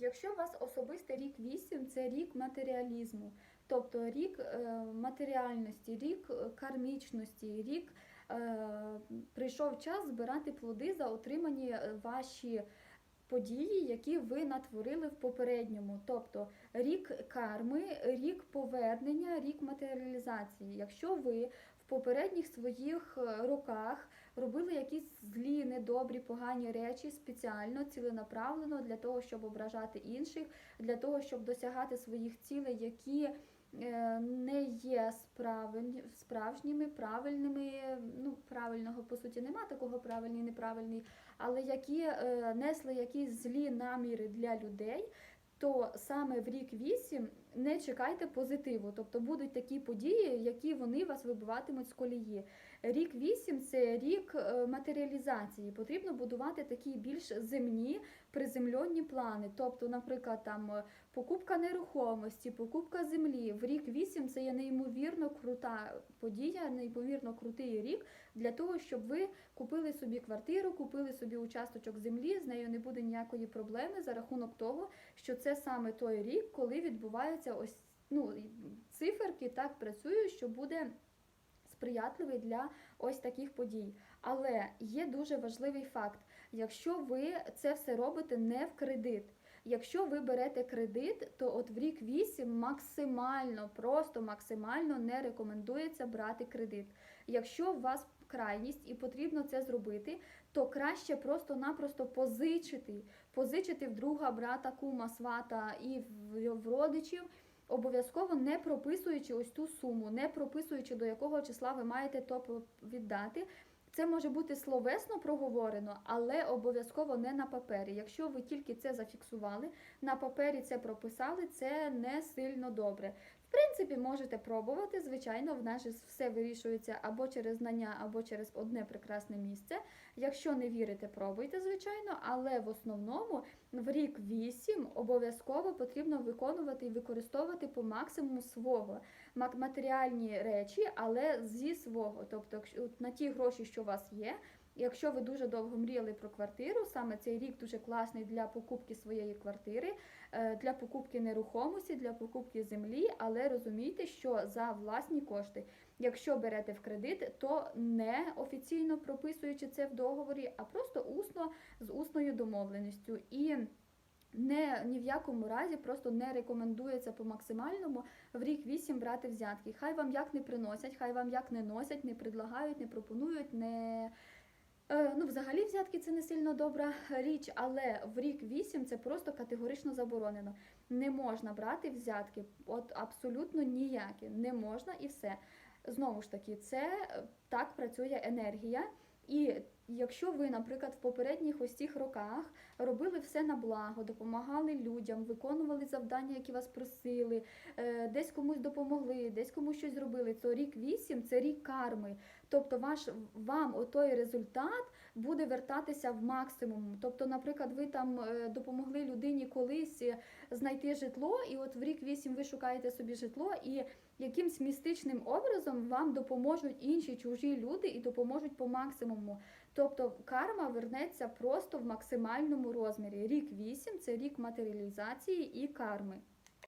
Якщо у вас особистий рік 8, це рік матеріалізму, тобто рік е, матеріальності, рік е, кармічності, рік е, прийшов час збирати плоди за отримані ваші події, які ви натворили в попередньому. Тобто рік карми, рік повернення, рік матеріалізації. Якщо ви попередніх своїх е, роках робили якісь злі, недобрі, погані речі спеціально, ціленаправлено для того, щоб ображати інших, для того, щоб досягати своїх цілей, які е, не є справжніми, правильними. Ну, правильного по суті нема такого правильний, неправильний, але які е, несли якісь злі наміри для людей. То саме в рік 8 не чекайте позитиву, тобто будуть такі події, які вони вас вибиватимуть з колії. Рік 8 – це рік е, матеріалізації. Потрібно будувати такі більш земні, приземльонні плани. Тобто, наприклад, там е, покупка нерухомості, покупка землі. В рік 8 це є неймовірно крута подія, неймовірно крутий рік для того, щоб ви купили собі квартиру, купили собі участочок землі. З нею не буде ніякої проблеми за рахунок того, що це саме той рік, коли відбуваються ось ну циферки так працюють, що буде сприятливий для ось таких подій. Але є дуже важливий факт: якщо ви це все робите не в кредит. Якщо ви берете кредит, то от в рік 8 максимально, просто максимально не рекомендується брати кредит. Якщо у вас крайність і потрібно це зробити, то краще просто-напросто позичити, позичити в друга, брата, кума, свата і в, родичів. Обов'язково не прописуючи ось ту суму, не прописуючи до якого числа ви маєте то віддати. Це може бути словесно проговорено, але обов'язково не на папері. Якщо ви тільки це зафіксували, на папері це прописали, це не сильно добре. Принципі, можете пробувати. Звичайно, в нас все вирішується або через знання, або через одне прекрасне місце. Якщо не вірите, пробуйте, звичайно, але в основному в рік 8 обов'язково потрібно виконувати і використовувати по максимуму свого матеріальні речі, але зі свого. Тобто, на ті гроші, що у вас є. Якщо ви дуже довго мріяли про квартиру, саме цей рік дуже класний для покупки своєї квартири, е, для покупки нерухомості, для покупки землі, але розумійте, що за власні кошти. Якщо берете в кредит, то не офіційно прописуючи це в договорі, а просто усно з усною домовленістю. І не ні в якому разі просто не рекомендується по максимальному в рік 8 брати взятки. Хай вам як не приносять, хай вам як не носять, не предлагають, не пропонують, не. Е, Ну, взагалі взятки це не сильно добра річ, але в рік 8 це просто категорично заборонено. Не можна брати взятки, от абсолютно ніякі. Не можна і все. Знову ж таки, це е, так працює енергія. І якщо ви, наприклад, в попередніх ось цих роках робили все на благо, допомагали людям, виконували завдання, які вас просили, е, десь комусь допомогли, десь комусь щось зробили, то рік 8 – це рік карми. Тобто ваш вам отой результат буде вертатися в максимум. Тобто, наприклад, ви там е, допомогли людині колись е, знайти житло, і от в рік 8 ви шукаєте собі житло, і якимсь містичним образом вам допоможуть інші чужі люди і допоможуть по максимуму. Тобто карма вернеться просто в максимальному розмірі. Рік 8 – це рік матеріалізації і карми.